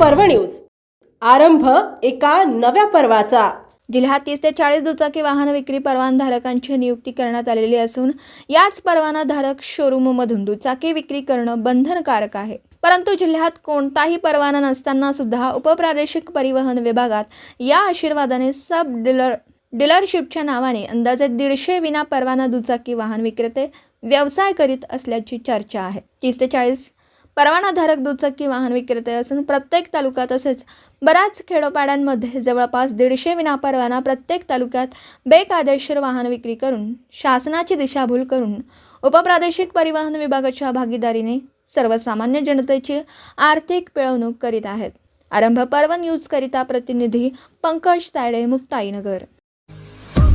पर्व न्यूज. आरंभ एका नव्या पर्वाचा. जिल्ह्यात तीस ते चाळीस दुचाकी वाहन विक्री परवानाधारकांची नियुक्ती करण्यात आलेली असून याच परवानाधारक शोरूममधून दुचाकी विक्री करणं बंधनकारक आहे. परंतु जिल्ह्यात कोणताही परवाना नसताना सुद्धा उपप्रादेशिक परिवहन विभागात या आशीर्वादाने सब डीलर डीलरशिपच्या नावाने अंदाजे दीडशे विना परवाना दुचाकी वाहन विक्रेते व्यवसाय करीत असल्याची चर्चा आहे. तीस ते चाळीस परवानाधारक दुचाकी वाहन विक्रेते असून प्रत्येक तालुका तसेच बऱ्याच खेडोपाड्यांमध्ये जवळपास दीडशे विनापरवाना प्रत्येक तालुक्यात बेकायदेशीर वाहन विक्री करून शासनाची दिशाभूल करून उपप्रादेशिक परिवहन विभागाच्या भागीदारीने सर्वसामान्य जनतेची आर्थिक पिळवणूक करीत आहेत. आरंभ पर्व न्यूजकरिता प्रतिनिधी पंकज तायडे मुक्ताईनगर.